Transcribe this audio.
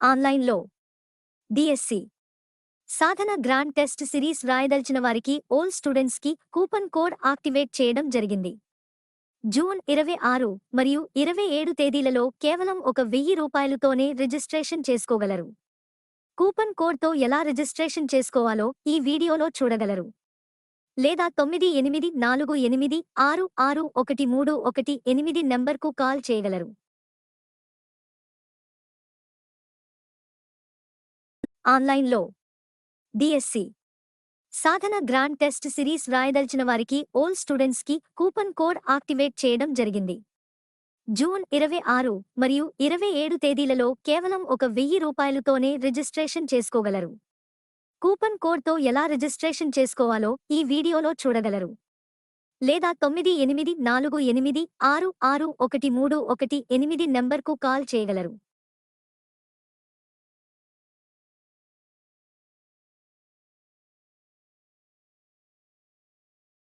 ఆన్లైన్లో. DSC Sadhana grand test series రాయదలిచిన వారికి all స్టూడెంట్స్కి కూపన్ కోడ్ యాక్టివేట్ చేయడం జరిగింది. జూన్ ఇరవై ఆరు మరియు ఇరవై ఏడు తేదీలలో కేవలం ఒక వెయ్యి రూపాయలతోనే రిజిస్ట్రేషన్ చేసుకోగలరు. కూపన్ కోడ్తో ఎలా రిజిస్ట్రేషన్ చేసుకోవాలో ఈ వీడియోలో చూడగలరు. లేదా తొమ్మిది ఎనిమిది నాలుగు ఎనిమిది ఆరు ఆరు ఒకటి మూడు ఒకటి ఎనిమిది నంబర్కు కాల్ చేయగలరు. ఆన్లైన్లో. DSC Sadhana grand test series వ్రాయదలిచిన వారికి ఓల్ స్టూడెంట్స్కి కూపన్ కోడ్ యాక్టివేట్ చేయడం జరిగింది. జూన్ ఇరవై ఆరు మరియు ఇరవై ఏడు తేదీలలో కేవలం ఒక వెయ్యి రూపాయలతోనే రిజిస్ట్రేషన్ చేసుకోగలరు. కూపన్ కోడ్తో ఎలా రిజిస్ట్రేషన్ చేసుకోవాలో ఈ వీడియోలో చూడగలరు. లేదా తొమ్మిది ఎనిమిది నాలుగు ఎనిమిది ఆరు ఆరు ఒకటి మూడు ఒకటి ఎనిమిది నంబర్కు కాల్ చేయగలరు.